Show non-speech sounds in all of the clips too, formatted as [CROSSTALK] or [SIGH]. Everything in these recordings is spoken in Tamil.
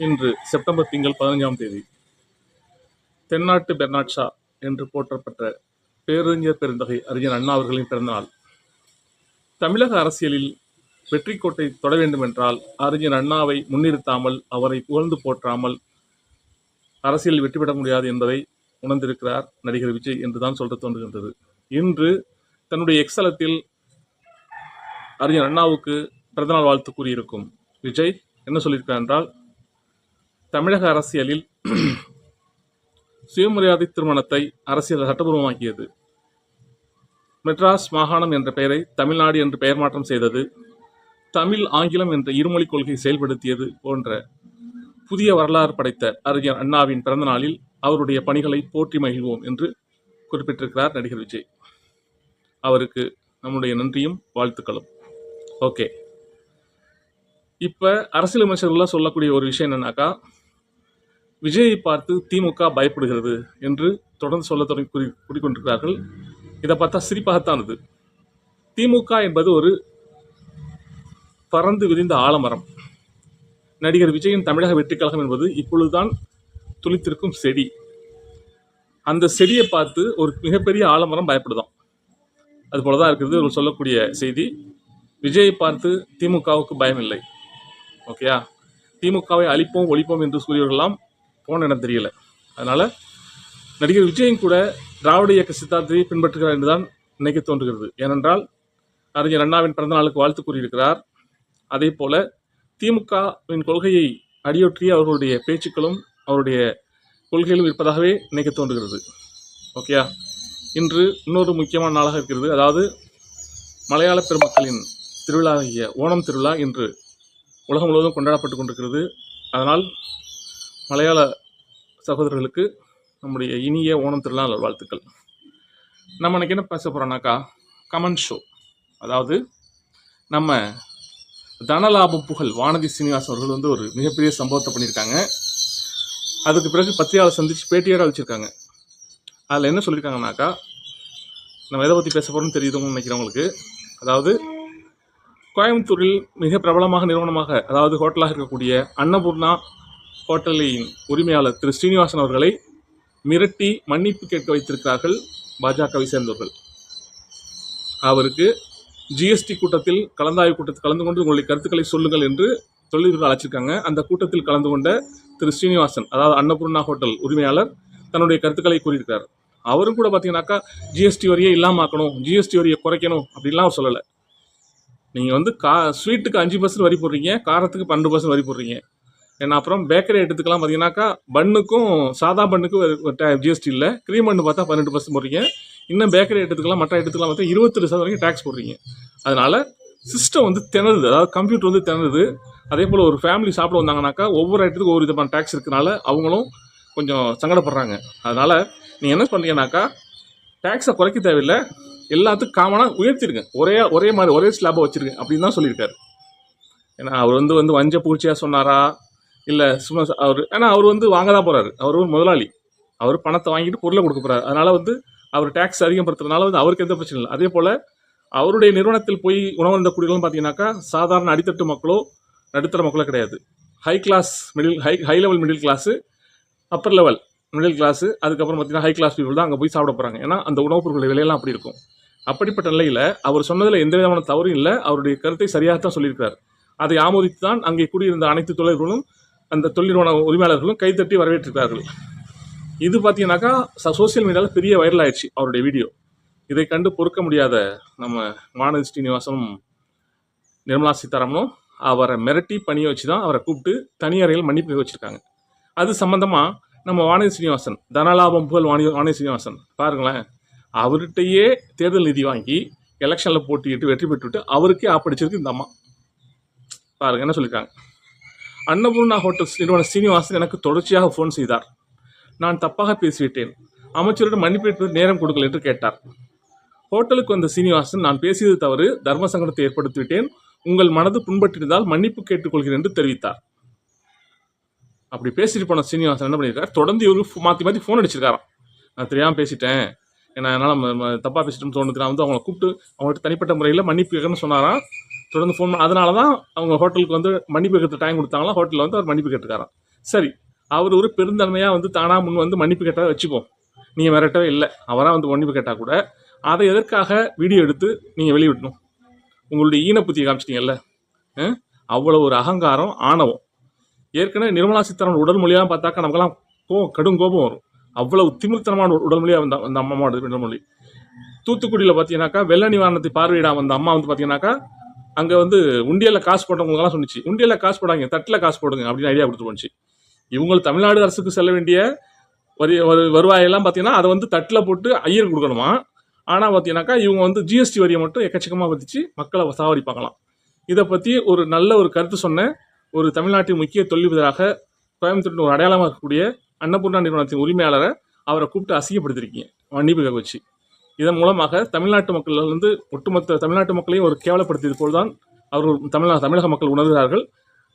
இன்று செப்டம்பர் திங்கள் பதினஞ்சாம் தேதி. தென்னாட்டு பெர்னாட் ஷா என்று போற்றப்பட்ட பேரறிஞர் பெருந்தகை அறிஞர் அண்ணா அவர்களின் பிறந்தநாள். தமிழக அரசியலில் வெற்றி கோட்டை தொட வேண்டும் என்றால் அறிஞர் அண்ணாவை முன்னிறுத்தாமல் அவரை புகழ்ந்து போற்றாமல் அரசியலில் வெற்றி பெற முடியாது என்பதை உணர்ந்திருக்கிறார் நடிகர் விஜய் என்றுதான் சொல்ல தோன்றுகின்றது. இன்று தன்னுடைய எக்ஸலத்தில் அறிஞர் அண்ணாவுக்கு பிறந்தநாள் வாழ்த்து கூறியிருக்கும் விஜய் என்ன சொல்லியிருக்கிறார் என்றால் தமிழக அரசியலில் [CLEARS THROAT] சுயமரியாதை திருமணத்தை அரசியல் சட்டபூர்வமாக்கியது. மெட்ராஸ் மாகாணம் என்ற பெயரை தமிழ்நாடு என்று பெயர் மாற்றம் செய்தது தமிழ் ஆங்கிலம் என்ற இருமொழி கொள்கை செயல்படுத்தியது போன்ற புதிய வரலாறு படைத்த அறிஞர் அண்ணாவின் பிறந்த நாளில் அவருடைய பணிகளை போற்றி மகிழ்வோம் என்று குறிப்பிட்டிருக்கிறார் நடிகர் விஜய். அவருக்கு நம்முடைய நன்றியும் வாழ்த்துக்களும். ஓகே. இப்போ அரசியல் விமர்சகர்கள்லாம் சொல்லக்கூடிய ஒரு விஷயம் என்னன்னாக்கா விஜயை பார்த்து திமுக பயப்படுகிறது என்று தொடர்ந்து சொல்ல தொடங்கி கூறி கூறிக்கொண்டிருக்கிறார்கள். இதை பார்த்தா சிரிப்பாகத்தான் இது திமுக என்பது ஒரு பறந்து விரிந்த ஆலமரம். நடிகர் விஜயின் தமிழக வெற்றி கழகம் என்பது இப்பொழுதுதான் துளித்திருக்கும் செடி. அந்த செடியை பார்த்து ஒரு மிகப்பெரிய ஆலமரம் பயப்படுதான். அது போல தான் இருக்கிறது ஒரு சொல்லக்கூடிய செய்தி. விஜயை பார்த்து திமுகவுக்கு பயம் இல்லை ஓகேயா? திமுகவை அழிப்போம் ஒழிப்போம் என்று கூறியவர்களெல்லாம் போன இடம் தெரியல. அதனால் நடிகர் விஜயும் கூட திராவிட இயக்க சித்தாந்தத்தை பின்பற்றுகிறார் என்றுதான் நினைக்க தோன்றுகிறது. ஏனென்றால் அறிஞர் அண்ணாவின் பிறந்த நாளுக்கு வாழ்த்து கூறியிருக்கிறார். அதே போல திமுகவின் கொள்கையை அடியொற்றிய அவர்களுடைய பேச்சுக்களும் அவருடைய கொள்கைகளும் இருப்பதாகவே நினைக்க தோன்றுகிறது. ஓகேயா? இன்று இன்னொரு முக்கியமான நாளாக இருக்கிறது. அதாவது மலையாள பெருமக்களின் திருவிழாகிய ஓணம் திருவிழா இன்று உலகம் முழுவதும் கொண்டாடப்பட்டு கொண்டிருக்கிறது. அதனால் மலையாள சகோதரர்களுக்கு நம்முடைய இனிய ஓணம் திருவிழா வாழ்த்துக்கள். நம்ம இன்னைக்கு என்ன பேச போகிறோம்னாக்கா கமெண்ட் ஷோ அதாவது நம்ம தனலாபம் புகழ் வானதி சீனிவாசன் அவர்கள் வந்து ஒரு மிகப்பெரிய சம்பவத்தை பண்ணியிருக்காங்க. அதுக்கு பிறகு பத்திரிகையாளர் சந்திச்சு பேட்டியார வச்சுருக்காங்க. அதில் என்ன சொல்லியிருக்காங்கனாக்கா நம்ம எதை பற்றி பேச போகிறோம்னு தெரியுதுன்னு நினைக்கிறவங்களுக்கு அதாவது கோயம்புத்தூரில் மிக பிரபலமாக நிறுவனமாக அதாவது ஹோட்டலாக இருக்கக்கூடிய அன்னபூர்ணா ஹோட்டலின் உரிமையாளர் திரு ஸ்ரீனிவாசன் அவர்களை மிரட்டி மன்னிப்பு கேட்க வைத்திருக்கிறார்கள் பாஜகவை சேர்ந்தவர்கள். அவருக்கு ஜிஎஸ்டி கூட்டத்தில் கலந்தாய்வு கூட்டத்தில் கலந்து கொண்டு உங்களுடைய கருத்துக்களை சொல்லுங்கள் என்று தொழில்கள் அழைச்சிருக்காங்க. அந்த கூட்டத்தில் கலந்து கொண்ட திரு ஸ்ரீனிவாசன் அதாவது அன்னபூர்ணா ஹோட்டல் உரிமையாளர் தன்னுடைய கருத்துக்களை கூறியிருக்கார் அவரும் கூட பார்த்தீங்கன்னாக்கா ஜிஎஸ்டி வரியை இல்லாமல் ஆக்கணும் ஜிஎஸ்டி வரியை குறைக்கணும் அப்படின்லாம் அவர் சொல்லலை. நீங்கள் வந்து கா ஸ்வீட்டுக்கு அஞ்சு பர்சன்ட் வரி போடுறீங்க காரத்துக்கு பன்னெண்டு பர்சன்ட் வரி போடுறீங்க. ஏன்னா அப்புறம் பேக்கரி ஐட்டத்துக்கெல்லாம் பார்த்தீங்கன்னாக்கா பண்ணுக்கும் சாதா பண்ணுக்கும் ஜிஎஸ்டி இல்லை. க்ரீம் பண்ணு பார்த்தா பன்னெண்டு பர்சன்ட் போடுறீங்க. இன்னும் பேக்கரி ஐட்டத்துக்கெல்லாம் மற்ற ஐட்டத்துக்கெல்லாம் பார்த்தா இருபத்தெட்டு சதவீதம் வரைக்கும் டேக்ஸ் போடுறீங்க. அதனால சிஸ்டம் வந்து திணறுது. அதாவது கம்ப்யூட்டர் வந்து திணறுது. அதே போல் ஒரு ஃபேமிலி சாப்பிட வந்தாங்கனாக்கா ஒவ்வொரு ஐட்டத்துக்கும் ஒவ்வொரு விதமான டேக்ஸ் இருக்கனால அவங்களும் கொஞ்சம் சங்கடப்படுறாங்க. அதனால் நீங்கள் என்ன பண்ணுறீங்கனாக்கா டேக்ஸை குறைக்க தேவையில்லை. எல்லாத்துக்கும் காமனாக உயர்த்திருங்க ஒரே ஒரே மாதிரி ஒரே ஸ்லாபாக வச்சுருங்க. அப்படின்னு தான் சொல்லியிருக்காரு. ஏன்னா அவர் வந்து வந்து வஞ்ச பூச்சியாக சொன்னாரா? இல்லை சும்மா அவர் ஏன்னா அவர் வந்து வாங்க தான் போகிறாரு அவர் ஒரு முதலாளி. அவர் பணத்தை வாங்கிட்டு பொருளை கொடுக்க போகிறார் அதனால் வந்து அவர் டேக்ஸ் அதிகப்படுத்துறதுனால வந்து அவருக்கு எந்த பிரச்சனை இல்லை. அதே போல் அவருடைய நிறுவனத்தில் போய் உணவருந்த குடிகளும் பார்த்தீங்கன்னாக்கா சாதாரண அடித்தட்டு மக்களோ நடுத்தர மக்களோ கிடையாது. High class middle high high level middle class upper level middle class அதுக்கப்புறம் பார்த்தீங்கன்னா ஹை கிளாஸ் பீப்புள் தான் அங்கே போய் சாப்பிட போகிறாங்க ஏன்னா அந்த உணவுப் பொருட்கள் விலையெல்லாம் அப்படி இருக்கும். அப்படிப்பட்ட நிலையில் அவர் சொன்னதில் எந்த விதமான தவறும் இல்லை. அவருடைய கருத்தை சரியாக தான் சொல்லியிருக்கார் அதை ஆமோதித்து தான் அங்கே கூடியிருந்த அனைத்து தொழில்களும் அந்த தொழில் நிறுவன உரிமையாளர்களும் கைத்தட்டி வரவேற்றிருக்கிறார்கள். இது பார்த்தீங்கன்னாக்கா சோசியல் மீடியாவில் பெரிய வைரல் ஆயிடுச்சு அவருடைய வீடியோ இதை கண்டு பொறுக்க முடியாத நம்ம வானதி ஸ்ரீனிவாசனும் நிர்மலா சீதாராமனும் அவரை மிரட்டி பணிய வச்சு தான் அவரை கூப்பிட்டு தனியறையில் மன்னிப்பு வச்சுருக்காங்க வச்சிருக்காங்க. அது சம்மந்தமாக நம்ம வானதி ஸ்ரீனிவாசன் தனலாபம் புகழ் வாணி வானதி ஸ்ரீனிவாசன் பாருங்களேன். அவர்கிட்டயே தேர்தல் நிதி வாங்கி எலெக்ஷனில் போட்டியிட்டு வெற்றி பெற்றுட்டு அவருக்கே ஆப்படிச்சிருக்கு இந்த அம்மா. பாருங்க என்ன சொல்லியிருக்காங்க அன்னபூர்ணா ஹோட்டல்ஸ் நிறுவன சீனிவாசன் எனக்கு தொடர்ச்சியாக ஃபோன் செய்தார். நான் தப்பாக பேசிவிட்டேன். அமைச்சரிடம் மன்னிப்பு நேரம் கொடுக்கல் என்று கேட்டார். ஹோட்டலுக்கு வந்த சீனிவாசன் நான் பேசியது தவறு தர்ம சங்கடத்தை ஏற்படுத்திவிட்டேன். உங்கள் மனது புண்பட்டிருந்தால் மன்னிப்பு கேட்டுக்கொள்கிறேன் என்று தெரிவித்தார். அப்படி பேசிட்டு போன சீனிவாசன் என்ன பண்ணியிருக்கார் தொடர்ந்து இவருக்கு மாற்றி மாற்றி ஃபோன் அடிச்சிருக்காராம். நான் தெரியாமல் பேசிட்டேன். ஏன்னா என்னால் தப்பாக பேசிட்டேன்னு தோணுது நான் வந்து அவங்கள கூப்பிட்டு அவங்கள்ட்ட தனிப்பட்ட முறையில் மன்னிப்பு கேட்கணும்னு சொன்னாராம். தொடர்ந்து ஃபோன் அதனால தான் அவங்க ஹோட்டலுக்கு வந்து மன்னிப்பு கேட்டு டைம் கொடுத்தாங்களா ஹோட்டலில் வந்து அவர் மன்னிப்பு கேட்டுருக்காராம் சரி அவர் ஒரு பெருந்தன்மையாக வந்து தானாக முன் வந்து மன்னிப்பு கேட்டால் வச்சுப்போம். நீங்கள் மிரட்டவே இல்லை. அவராக வந்து மன்னிப்பு கேட்டால் கூட அதை எதற்காக வீடியோ எடுத்து நீங்கள் வெளியிடணும்? உங்களுடைய ஈனப்புத்தியை காமிச்சிட்டீங்கல்ல? அவ்வளோ ஒரு அகங்காரம் ஆணவம். ஏற்கனவே நிர்மலா சீத்தாராமன் உடல் மொழியெல்லாம் பார்த்தாக்கா நமக்கெல்லாம் கோபம் கடும் கோபம் வரும். அவ்வளவு திமிழ்த்தனமான உடல் மொழியாக வந்த அந்த அம்மாவோட உடல் மொழி. தூத்துக்குடியில் பார்த்தீங்கன்னாக்கா வெள்ள நிவாரணத்தை பார்வையிட அந்த அம்மா வந்து பார்த்தீங்கன்னாக்கா அங்கே வந்து உண்டியலில் காசு போட்டவங்கலாம் சொன்னிச்சு. உண்டியலில் காசு போடாங்க தட்டில் காசு போடுங்க அப்படின்னு ஐடியா கொடுத்து போச்சு இவங்க தமிழ்நாடு அரசுக்கு செல்ல வேண்டிய வரி வரு- வருவாயெல்லாம் பார்த்தீங்கன்னா அதை வந்து தட்டில் போட்டு ஐயர் கொடுக்கணுமா? ஆனால் பார்த்தீங்கன்னாக்கா இவங்க வந்து ஜிஎஸ்டி வரியை மட்டும் எக்கச்சக்கமாக வதிச்சு மக்களை சாவடிப்பாங்களாம் இதை பற்றி ஒரு நல்ல ஒரு கருத்து சொன்ன ஒரு தமிழ்நாட்டின் முக்கிய தொழிலதிபராக கோயம்புத்தூர் ஒரு அடையாளமாக இருக்கக்கூடிய அன்னபூர்ணா நிறுவனத்தின் உரிமையாளரை அவரை கூப்பிட்டு அசிங்கப்படுத்திருக்கீங்க. மன்னிப்பு வச்சு இதன் மூலமாக தமிழ்நாட்டு மக்கள் வந்து ஒட்டுமொத்த தமிழ்நாட்டு மக்களையும் ஒரு கேவலப்படுத்தியது போல்தான் அவர்கள் தமிழக தமிழக மக்கள் உணர்கிறார்கள்.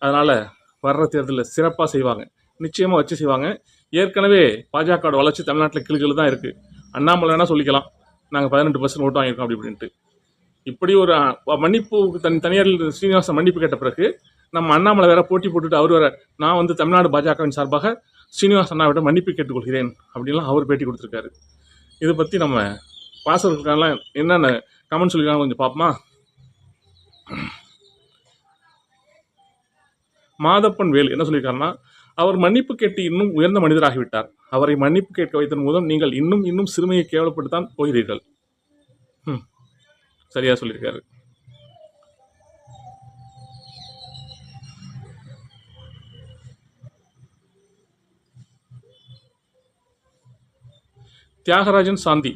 அதனால் வர்ற தேர்தலில் சிறப்பாக செய்வாங்க. நிச்சயமாக வச்சு செய்வாங்க. ஏற்கனவே பாஜகவோட வளர்ச்சி தமிழ்நாட்டில் கிளுகிழு தான் இருக்குது அண்ணாமலை வேணால் சொல்லிக்கலாம். நாங்கள் பதினெட்டு பர்சன்ட் ஓட்டு வாங்கியிருக்கோம் அப்படி இப்படின்ட்டு. இப்படி ஒரு மன்னிப்பு தனி தனியார் ஸ்ரீனிவாசன் மன்னிப்பு கேட்ட பிறகு நம்ம அண்ணாமலை வேற போட்டி போட்டுட்டு அவர் வேற நான் வந்து தமிழ்நாடு பாஜகவின் சார்பாக ஸ்ரீனிவாஸ் அண்ணாவிடம் மன்னிப்பு கேட்டுக்கொள்கிறேன் அப்படின்லாம் அவர் பேட்டி கொடுத்துருக்காரு. இதை பற்றி நம்ம வாசகர்களுக்கான என்னென்ன கமெண்ட் சொல்லிக்கலாம் கொஞ்சம் பார்ப்போமா? மாதப்பன் வேல் என்ன சொல்லியிருக்காருன்னா அவர் மன்னிப்பு கேட்டு இன்னும் உயர்ந்த மனிதராகிவிட்டார். அவரை மன்னிப்பு கேட்க வைத்ததன் மூலம் நீங்கள் இன்னும் இன்னும் சிறுமையை கேவலப்படுத்தான் போகிறீர்கள். ம், சரியா சொல்லியிருக்காரு தியாகராஜன் சாந்தி.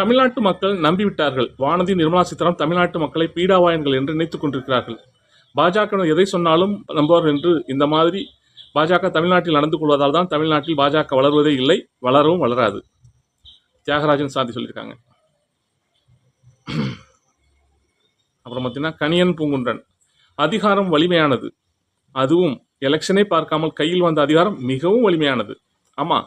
தமிழ்நாட்டு மக்கள் நம்பிவிட்டார்கள். வானதி நிர்மலா சீதாராம் தமிழ்நாட்டு மக்களை பீடாவாயன்கள் என்று நினைத்துக் கொண்டிருக்கிறார்கள். பாஜக எதை சொன்னாலும் நம்புவார்கள் என்று இந்த மாதிரி பாஜக தமிழ்நாட்டில் நடந்து கொள்வதால் தான் தமிழ்நாட்டில் பாஜக வளர்வதே இல்லை வளரவும் வளராது. தியாகராஜன் சாந்தி சொல்லியிருக்காங்க. அப்புறம் பார்த்தீங்கன்னா கணியன் பூங்குன்றன். அதிகாரம் வலிமையானது. அதுவும் எலெக்ஷனே பார்க்காமல் கையில் வந்த அதிகாரம் மிகவும் வலிமையானது. ஆமாம்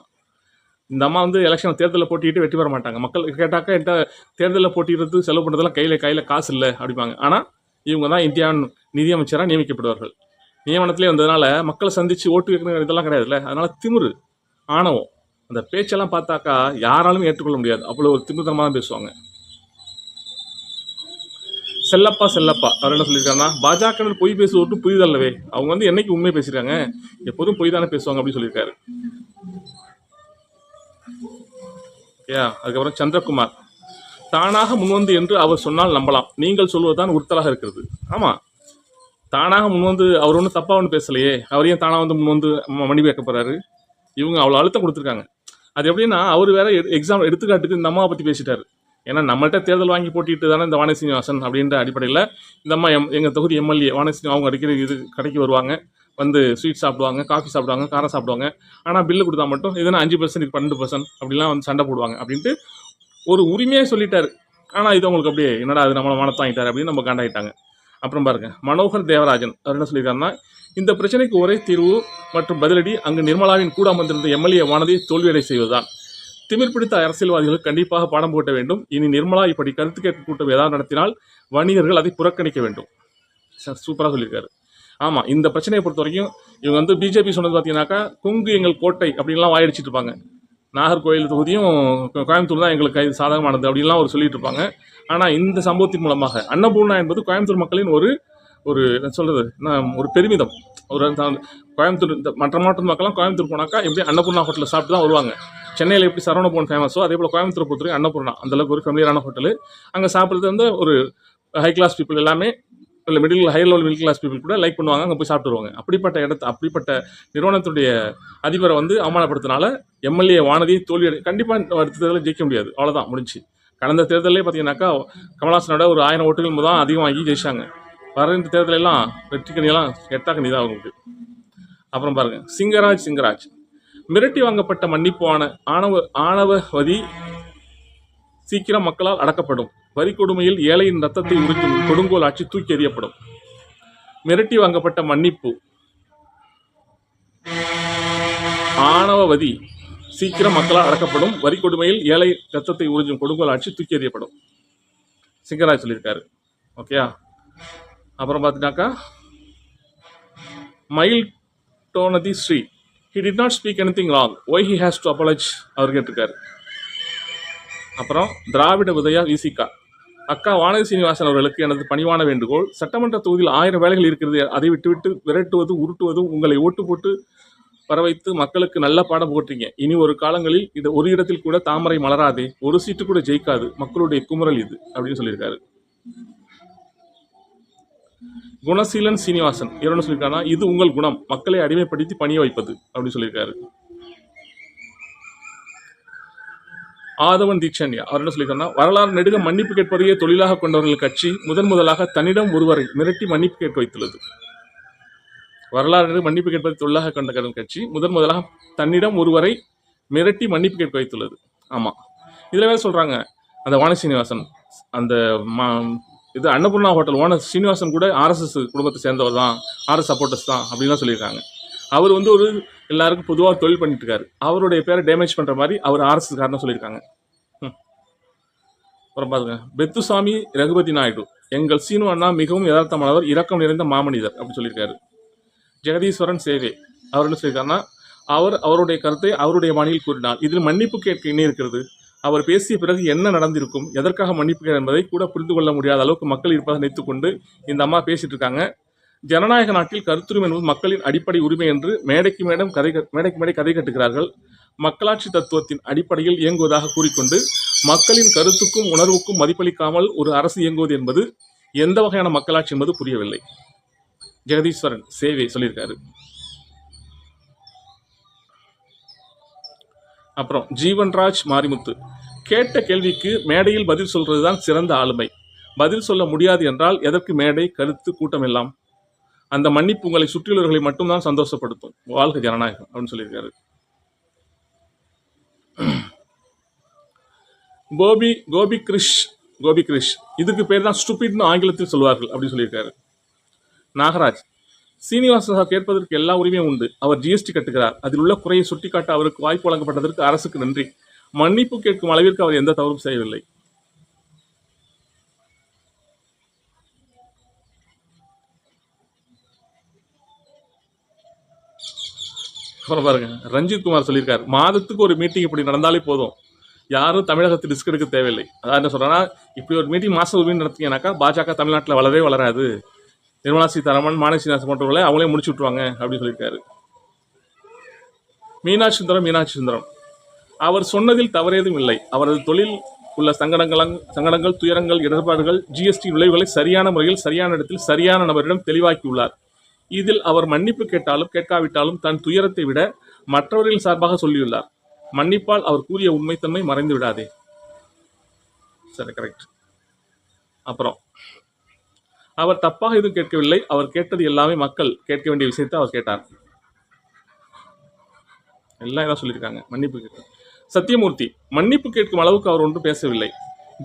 இந்த அம்மா வந்து எலெக்ஷன் தேர்தலில் போட்டிட்டு வெற்றி பெற மாட்டாங்க. மக்கள் கேட்டாக்கா என்கிட்ட தேர்தலில் போட்டிடுறது செலவு பண்ணுறதுலாம் கையில் கையில் காசு இல்லை அப்படிப்பாங்க ஆனால் இவங்க தான் இந்தியாவின் நிதியமைச்சராக நியமிக்கப்படுவார்கள் நியமனத்திலே வந்ததுனால மக்களை சந்தித்து ஓட்டு வைக்கணும் இதெல்லாம் கிடையாதுல்ல. அதனால் திமிரு ஆணவம் அந்த பேச்செல்லாம் பார்த்தாக்கா யாராலும் ஏற்றுக்கொள்ள முடியாது. அவ்வளோ ஒரு திமிர்த்தனமாக தான் பேசுவாங்க. செல்லப்பா செல்லப்பா அவர் என்ன சொல்லியிருக்காருன்னா பாஜக பொய் பேசுவது புரிதல்லவே. அவங்க வந்து என்னைக்கு உண்மையை பேசியிருக்காங்க? எப்போதும் பொய் தானே பேசுவாங்க அப்படின்னு சொல்லியிருக்காரு. யா அதுக்கப்புறம் சந்திரகுமார். தானாக முன்வந்து என்று அவர் சொன்னால் நம்பலாம். நீங்கள் சொல்வதுதான் உறுத்தலாக இருக்கிறது. ஆமாம் தானாக முன்வந்து அவர் ஒன்றும் தப்பாக ஒன்று பேசலையே. அவர் ஏன் தானாக வந்து முன்வந்து ம- மன்னிப்பு கேட்க இவங்க அவ்வளோ அழுத்தம் கொடுத்துருக்காங்க. அது எப்படின்னா அவர் வேற எக்ஸாம் எடுத்துக்காட்டுக்கு இந்த அம்மாவை பற்றி பேசிட்டாரு. ஏன்னா நம்மள்கிட்ட தேர்தல் வாங்கி போட்டிட்டு தானே இந்த வாணி சீனிவாசன் அப்படின்ற அடிப்படையில் இந்த அம்மா எம் எங்கள் தொகுதி எம்எல்ஏ வாணி அவங்க அடிக்கடி இது கடைக்கு வருவாங்க. வந்து ஸ்வீட் சாப்பிடுவாங்க காஃபி சாப்பிடுவாங்க காரம் சாப்பிடுவாங்க. ஆனால் பில்லு கொடுத்தா மட்டும் இதுனா அஞ்சு பர்சன்ட் இது பன்னெண்டு பர்சன்ட் அப்படிலாம் வந்து சண்டை போடுவாங்க அப்படின்ட்டு ஒரு உரிமையாக சொல்லிட்டாரு. ஆனால் இது அவங்களுக்கு அப்படியே என்னடா அது நம்மளை மனத்தாங்கிட்டார் அப்படின்னு நம்ம காண்டாயிட்டாங்க. அப்புறம் பாருங்க மனோகர் தேவராஜன் அவர் என்ன சொல்லியிருக்காருன்னா இந்த பிரச்சனைக்கு ஒரே தீர்வு மற்றும் பதிலடி அங்கு நிர்மலாவின் கூட அமர்ந்திருந்த எம்எல்ஏ வானதை தோல்வியடை செய்வதுதான். திமிர் பிடித்த அரசியல்வாதிகள் கண்டிப்பாக பாடம் போட்ட வேண்டும். இனி நிர்மலா இப்படி கருத்து கேட்கும் கூட்டம் ஏதாவது நடத்தினால் வணிகர்கள் அதை புறக்கணிக்க வேண்டும். சூப்பராக சொல்லியிருக்காரு. ஆமாம் இந்த பிரச்சனையை பொறுத்த வரைக்கும் இவங்க வந்து பிஜேபி சொன்னது பார்த்தீங்கன்னாக்கா கொங்கு எங்கள் கோட்டை அப்படின்லாம் வாயடிச்சிட்டு இருப்பாங்க. நாகர்கோவில் தொகுதியும் கோயம்புத்தூர் தான் எங்களுக்கு கை- சாதகமானது அப்படின்லாம் ஒரு சொல்லிட்டு இருப்பாங்க. ஆனால் இந்த சம்பவத்தின் மூலமாக அன்னபூர்ணா என்பது கோயம்புத்தூர் மக்களின் ஒரு ஒரு என்ன சொல்கிறது என்ன, ஒரு பெருமிதம். ஒரு கோயம்புத்தூர் இந்த மற்ற மாவட்ட மக்கள்லாம் கோயம்புத்தூர் போனாக்கா எப்படி அன்னபூர்ணா ஹோட்டலில் சாப்பிட்டு தான் வருவாங்க. சென்னையில் எப்படி சரவணபவன் ஃபேமஸோ அதே போல் கோயம்புத்தூர் பொறுத்தவரைக்கும் அன்னபூர்ணா. அந்தளவுக்கு ஒரு ஃபேமிலியான ஹோட்டல். அங்கே சாப்பிட்றது வந்து ஒரு ஹை கிளாஸ் பீப்புள் எல்லாமே இல்லை middle high level middle class people கூட லைக் பண்ணுவாங்க அங்கே போய் சாப்பிட்டு வருவாங்க அப்படிப்பட்ட இடத்து அப்படிப்பட்ட நிறுவனத்துடைய அதிபரை வந்து அவமானப்படுத்தினால எம்எல்ஏ வானதி தோல்வி கண்டிப்பாக அடுத்த தேர்தலில் ஜெயிக்க முடியாது. அவ்வளோதான் முடிஞ்சு. கடந்த தேர்தலே பார்த்தீங்கன்னாக்கா கமலாசனோட ஒரு ஆயிரம் ஓட்டுகள் தான் அதிகமாகி வாங்கி ஜெயிச்சாங்க. வர இந்த தேர்தலெல்லாம் வெற்றி கணியெல்லாம் எட்டா கணி தான் அவங்களுக்கு அப்புறம் பாருங்கள் சிங்கராஜ் சிங்கராஜ். மிரட்டி வாங்கப்பட்ட மன்னிப்பான ஆணவ ஆணவவதி சீக்கிரம் மக்களால் அடக்கப்படும். வரி கொடுமையில் ஏழையின் ரத்தத்தை உரிக்கும் கொடுங்கோல் ஆட்சி தூக்கி எறியப்படும். மிரட்டி வாங்கப்பட்ட மன்னிப்பு. ஆணவவதி சீக்கிரம் மக்களால் அடக்கப்படும். வரி கொடுமையில் ஏழை ரத்தத்தை உறிஞ்சும் கொடுங்கோல் ஆட்சி தூக்கி எறியப்படும். சிங்கராஜ் சொல்லியிருக்காரு. ஓகேயா அப்புறம் பார்த்தினாக்கா மயில் டோனதி Sri he did not speak anything wrong why he has to apologize? அவர் கேட்டிருக்காரு. அப்புறம் திராவிட உதயா விசிகா அக்கா வானதி சீனிவாசன் அவர்களுக்கு எனது பணிவான வேண்டுகோள். சட்டமன்ற தொகுதியில் ஆயிரம் வேலைகள் இருக்கிறது. அதை விட்டுவிட்டு விரட்டுவதும் உருட்டுவதும் உங்களை ஓட்டு போட்டு வர வைத்து மக்களுக்கு நல்ல பாடம் போட்டீங்க இனி ஒரு காலங்களில் இது ஒரு இடத்தில் கூட தாமரை மலராதே. ஒரு சீட்டு கூட ஜெயிக்காது. மக்களுடைய குமுறல் இது அப்படின்னு சொல்லியிருக்காரு. குணசீலன் சீனிவாசன். இவர் என்ன இது உங்கள் குணம். மக்களை அடிமைப்படுத்தி பணிய வைப்பது அப்படின்னு சொல்லியிருக்காரு. ஆதவன் தீட்சண்யா அவர் என்ன சொல்லியிருக்காருன்னா வரலாறு நெடுக மன்னிப்பு கேட்பதையே தொழிலாக கொண்டவர்கள் கட்சி முதன் முதலாக தன்னிடம் ஒருவரை மிரட்டி மன்னிப்பு கேட்க வைத்துள்ளது. வரலாறு நெடுக மன்னிப்பு கேட்பதை தொழிலாக கொண்ட கடன் கட்சி முதன் முதலாக தன்னிடம் ஒருவரை மிரட்டி மன்னிப்பு கேட்க வைத்துள்ளது. ஆமாம் இதில் வேற சொல்கிறாங்க அந்த வாணி சீனிவாசன் அந்த மா இது அன்னபூர்ணா ஹோட்டல் ஓனர் சீனிவாசன் கூட ஆர்எஸ்எஸ் குடும்பத்தை சேர்ந்தவர் தான் ஆர்எஸ் சப்போர்ட்டர்ஸ் தான் அப்படின்லாம் சொல்லியிருக்காங்க. அவர் வந்து ஒரு எல்லாருக்கும் பொதுவாக தொழில் பண்ணிட்டு இருக்காரு அவருடைய பேரை டேமேஜ் பண்ணுற மாதிரி அவர் ஆர்எஸ்எஸ் காரணம் சொல்லியிருக்காங்க. ம். அப்புறம் பாருங்க. பெத்துசாமி ரகுபதி நாயுடு. எங்கள் சீனு அண்ணா மிகவும் யதார்த்தமானவர் இரக்கம் நிறைந்த மாமனிதர் அப்படின்னு சொல்லியிருக்காரு. ஜெகதீஸ்வரன் சேவே அவர் என்ன சொல்லியிருக்காருன்னா அவர் அவருடைய கருத்தை அவருடைய மணியில் கூறினார். இதில் மன்னிப்பு கேட்க என்ன இருக்கிறது? அவர் பேசிய பிறகு என்ன நடந்திருக்கும்? எதற்காக மன்னிப்பு என்பதை கூட புரிந்து கொள்ள முடியாத அளவுக்கு மக்கள் இருப்பதை நினைத்துக்கொண்டு இந்த அம்மா பேசிட்டு இருக்காங்க. ஜனநாயக நாட்டில் கருத்துரிமை என்பது மக்களின் அடிப்படை உரிமை என்று மேடைக்கு மேடம் கதை மேடைக்கு மேடை கதை கட்டுகிறார்கள். மக்களாட்சி தத்துவத்தின் அடிப்படையில் இயங்குவதாக கூறிக்கொண்டு மக்களின் கருத்துக்கும் உணர்வுக்கும் மதிப்பளிக்காமல் ஒரு அரசு இயங்குவது என்பது எந்த வகையான மக்களாட்சி என்பது புரியவில்லை. ஜெகதீஸ்வரன் சேவை சொல்லியிருக்காரு. அப்புறம் ஜீவன்ராஜ் மாரிமுத்து. கேட்ட கேள்விக்கு மேடையில் பதில் சொல்றதுதான் சிறந்த ஆளுமை. பதில் சொல்ல முடியாது என்றால் எதற்கு மேடை கருத்து கூட்டம் எல்லாம் அந்த மன்னிப்பு உங்களை சுற்றியுள்ளவர்களை மட்டும்தான் சந்தோஷப்படுத்தும். வாழ்க ஜனநாயகம் அப்படின்னு சொல்லியிருக்காரு. கோபி கோபி கிரிஷ் கோபி கிரிஷ். இதுக்கு பேர் தான் ஸ்டூபிட்னு ஆங்கிலத்தில் சொல்வார்கள் அப்படின்னு சொல்லியிருக்காரு. நாகராஜ் சீனிவாச கேட்பதற்கு எல்லா உரிமையும் உண்டு. அவர் ஜிஎஸ்டி கட்டுகிறார். அதில் உள்ள குறையை சுட்டிக்காட்ட அவருக்கு வாய்ப்பு வழங்கப்பட்டதற்கு அரசுக்கு நன்றி. மன்னிப்பு கேட்கும் அளவிற்கு அவர் எந்த தவறும் செய்யவில்லை. அப்புறம் பாருங்க. ரஞ்சித் குமார் சொல்லியிருக்காரு. மாதத்துக்கு ஒரு மீட்டிங் இப்படி நடந்தாலே போதும். யாரும் தமிழகத்தில் ரிஸ்க் எடுக்க தேவையில்லை. அதான் என்ன சொல்கிறேன்னா இப்படி ஒரு மீட்டிங் மாசம் ஒரு மீட்டிங் நடத்தீங்கன்னாக்கா பாஜக தமிழ்நாட்டில் வளரவே வளராது. நிர்மலா சீதாராமன் மாநில சீனிவாசன் போன்றவர்களை அவங்களே முடிச்சு விட்டுருவாங்க அப்படின்னு சொல்லியிருக்காரு. மீனாட்சி சுந்தரம் மீனாட்சி சுந்தரம். அவர் சொன்னதில் தவறேதும் இல்லை. அவரது தொழில் உள்ள சங்கடங்கள் சங்கடங்கள் துயரங்கள் இடர்பாடுகள் ஜிஎஸ்டி விளைவுகளை சரியான முறையில் சரியான இடத்தில் சரியான நபரிடம் தெளிவாக்கியுள்ளார். இதில் அவர் மன்னிப்பு கேட்டாலும் கேட்காவிட்டாலும் தன் துயரத்தை விட மற்றவர்களின் சார்பாக சொல்லியுள்ளார். மன்னிப்பால் அவர் கூறிய உண்மைத்தன்மை மறைந்து விடாதே. சரி கரெக்ட் அப்புறம் அவர் தப்பாக எதுவும் கேட்கவில்லை. அவர் கேட்டது எல்லாமே மக்கள் கேட்க வேண்டிய விஷயத்தை அவர் கேட்டார். எல்லாம் என்ன சொல்லியிருக்காங்க. மன்னிப்பு கேட்க. சத்தியமூர்த்தி மன்னிப்பு கேட்கும் அளவுக்கு அவர் ஒன்றும் பேசவில்லை.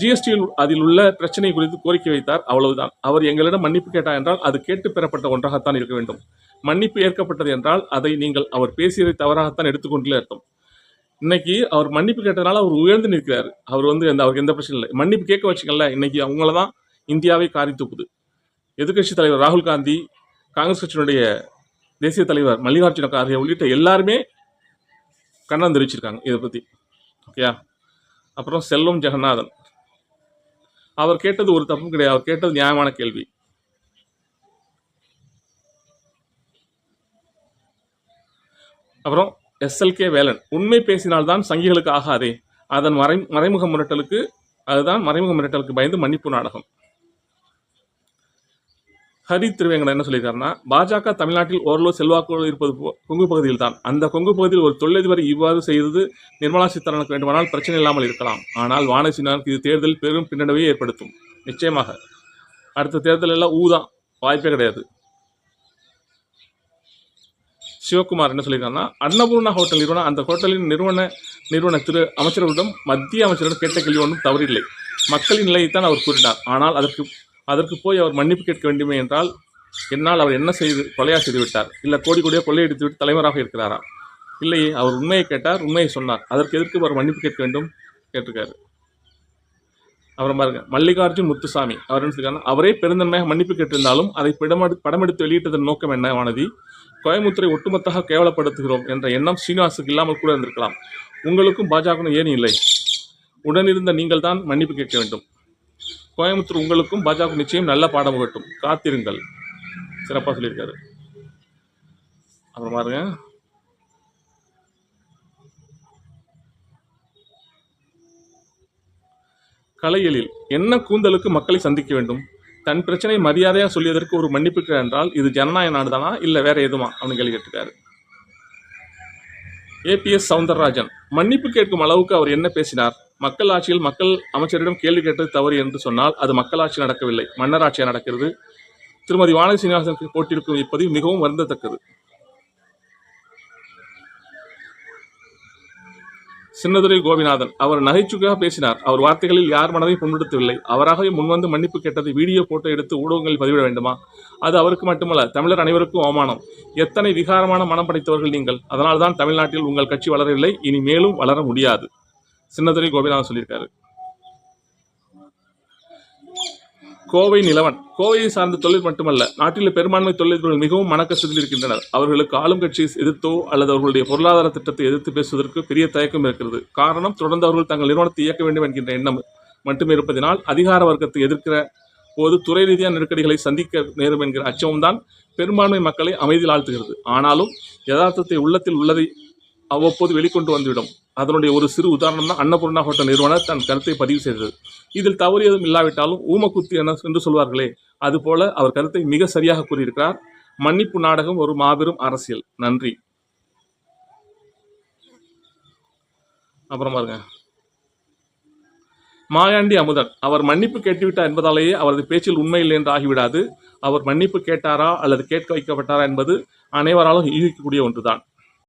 ஜிஎஸ்டியில் அதில் உள்ள பிரச்சனை குறித்து கோரிக்கை வைத்தார். அவ்வளவுதான். அவர் எங்களிடம் மன்னிப்பு கேட்டார் என்றால் அது கேட்டு பெறப்பட்ட ஒன்றாகத்தான் இருக்க வேண்டும். மன்னிப்பு ஏற்கப்பட்டது என்றால் அதை நீங்கள் அவர் பேசியதை தவறாகத்தான் எடுத்துக்கொண்டே அர்த்தம். இன்னைக்கு அவர் மன்னிப்பு கேட்டதுனால அவர் உயர்ந்து நிற்கிறார். அவர் வந்து எந்த அவருக்கு எந்த பிரச்சனையும் இல்லை. மன்னிப்பு கேட்க வச்சுக்கல இன்னைக்கு அவங்கள தான் இந்தியாவை காரி தூக்குது. எதிர்க்கட்சி தலைவர் ராகுல் காந்தி காங்கிரஸ் கட்சியினுடைய தேசிய தலைவர் மல்லிகார்ஜுன கார்கே உள்ளிட்ட எல்லாருமே கண்ணம் தெரிவிச்சிருக்காங்க இதை பற்றி ஓகேயா? அப்புறம் செல்வம் ஜெகநாதன். அவர் கேட்டது ஒரு தப்பும் கிடையாது. அவர் கேட்டது நியாயமான கேள்வி. அப்புறம் எஸ்எல்கே வேலன். உண்மை பேசினால்தான் சங்கிகளுக்கு ஆகாதே. அதன் மறை மறைமுக மிரட்டலுக்கு அதுதான் மறைமுக மிரட்டலுக்கு பயந்து மன்னிப்பு நாடகம். ஹரி திருவேங்கடன் என்ன சொல்லியிருக்காருன்னா பாஜக தமிழ்நாட்டில் ஓரளவு செல்வாக்கு இருப்பது போ- கொங்கு பகுதியில் தான் அந்த கொங்கு பகுதியில் ஒரு தொழிலதிபர் இவ்வாறு செய்தது நிர்மலா சீதாராமனுக்கு வேண்டுமானால் பிரச்சனை இல்லாமல் இருக்கலாம். ஆனால் வானசினாருக்கு இது தேர்தல் பெரும் பின்னடைவை ஏற்படுத்தும். நிச்சயமாக. அடுத்த தேர்தல் எல்லாம் ஊதான் வாய்ப்பே கிடையாது. சிவகுமார் என்ன சொல்லியிருக்காருன்னா அன்னபூர்ணா ஹோட்டல் நிறுவனம் அந்த ஹோட்டலின் நிறுவன நிறுவன திரு அமைச்சர்களிடம் மத்திய அமைச்சரிடம் கேட்ட கேள்வி ஒன்றும் தவறில்லை. மக்களின் நிலையைத்தான் அவர் கூறினார். ஆனால் அதற்கு அதற்கு போய் அவர் மன்னிப்பு கேட்க வேண்டுமே என்றால் என்னால் அவர் என்ன செய்து கொலையாக செய்துவிட்டார்? இல்லை கோடி கோடியாக கொள்ளையடித்து விட்டு தலைவராக இருக்கிறாரா? இல்லையே அவர் உண்மையை கேட்டார் உண்மையை சொன்னார். அதற்கு எதற்கு அவர் மன்னிப்பு கேட்க வேண்டும்? கேட்டிருக்காரு. அப்புறம் பாருங்க மல்லிகார்ஜுன் முத்துசாமி. அவர் என்ன சொல்லியிருக்காங்க அவரே பெருந்தன்மையாக மன்னிப்பு கேட்டிருந்தாலும் அதை படமெடு படமெடுத்து வெளியிட்டதன் நோக்கம் என்ன வானதி? கோயம்புத்தூரை ஒட்டுமொத்தமாக கேவலப்படுத்துகிறோம் என்ற எண்ணம் சீனிவாசுக்கு இல்லாமல் கூட இருந்திருக்கலாம். உங்களுக்கும் பாஜகனும் ஏன் இல்லை? உடனிருந்த நீங்கள் தான் மன்னிப்பு கேட்க வேண்டும். கோயம்புத்தூர் உங்களுக்கும் பாஜக நிச்சயம் நல்ல பாடம் கட்டும் காத்திருங்கள். சிறப்பாக சொல்லியிருக்காரு. அப்புறம் பாருங்க. கலையலில் என்ன கூந்தலுக்கு மக்களை சந்திக்க வேண்டும்? தன் பிரச்சனை மரியாதையாக சொல்லியதற்கு ஒரு மன்னிப்பு என்றால் இது ஜனநாயக நாடுதானா? இல்லை வேற எதுமா? அப்படின்னு கேள்வி கேட்டிருக்காரு. ஏபிஎஸ் சவுந்தரராஜன் மன்னிப்பு கேட்கும் அளவுக்கு அவர் என்ன பேசினார்? மக்கள் ஆட்சியில் மக்கள் அமைச்சரிடம் கேள்வி கேட்டது தவறு என்று சொன்னால் அது மக்களாட்சி நடக்கவில்லை. மன்னராட்சியாக நடக்கிறது? திருமதி வானதி சீனிவாசனுக்கு போட்டியிருக்கும் இப்பதிவு மிகவும் வருந்தத்தக்கது. சின்னதுரை கோபிநாதன் அவர் நகைச்சுவையாக பேசினார். அவர் வார்த்தைகளில் யார் மனதையும் புண்படுத்தவில்லை. அவராகவே முன்வந்து மன்னிப்பு கேட்டதை வீடியோ போட்டோ எடுத்து ஊடகங்களில் பதிவிட வேண்டுமா? அது அவருக்கு மட்டுமல்ல தமிழர் அனைவருக்கும் அவமானம். எத்தனை விகாரமான மனம் படைத்தவர்கள் நீங்கள்? அதனால்தான் தமிழ்நாட்டில் உங்கள் கட்சி வளரவில்லை இனி மேலும் வளர முடியாது. சின்னதுரை கோபிநாதன் சொல்லியிருக்காரு. கோவை நிலவன். கோவையை சார்ந்த தொழில் மட்டுமல்ல நாட்டில் பெரும்பான்மை தொழில்கள் மிகவும் மனக்கஷ்டத்தில் இருக்கின்றனர். அவர்களுக்கு ஆளும் கட்சியை எதிர்த்தோ அல்லது அவர்களுடைய பொருளாதார திட்டத்தை எதிர்த்து பேசுவதற்கு பெரிய தயக்கம் இருக்கிறது. காரணம் தொடர்ந்து அவர்கள் தங்கள் நிறுவனத்தை இயக்க வேண்டும் என்கின்ற எண்ணம் மட்டுமே இருப்பதனால் அதிகார வர்க்கத்தை எதிர்க்கிற போது துறை ரீதியான நெருக்கடிகளை சந்திக்க நேரும் என்கிற அச்சம்தான் பெரும்பான்மை மக்களை அமைதியில் ஆழ்த்துகிறது. ஆனாலும் யதார்த்தத்தை உள்ளத்தில் உள்ளதை அவ்வப்போது வெளிக்கொண்டு வந்துவிடும். அதனுடைய ஒரு சிறு உதாரணம் தான் அன்னபூர்ணா ஹோட்டல் நிறுவனர் தன் கருத்தை பதிவு செய்தது. இதில் தவறு எதுவும் இல்லாவிட்டாலும் ஊமக்குத்தி என என்று சொல்வார்களே அதுபோல அவர் கருத்தை மிக சரியாக கூறியிருக்கிறார். மன்னிப்பு நாடகம் ஒரு மாபெரும் அரசியல். நன்றி. அப்புறம் பாருங்க. மாயாண்டி அமுதன் அவர் மன்னிப்பு கேட்டுவிட்டார் என்பதாலேயே அவரது பேச்சில் உண்மையில்லை என்று ஆகிவிடாது. அவர் மன்னிப்பு கேட்டாரா அல்லது கேட்க வைக்கப்பட்டாரா என்பது அனைவராலும் யூகிக்கக்கூடிய ஒன்றுதான்.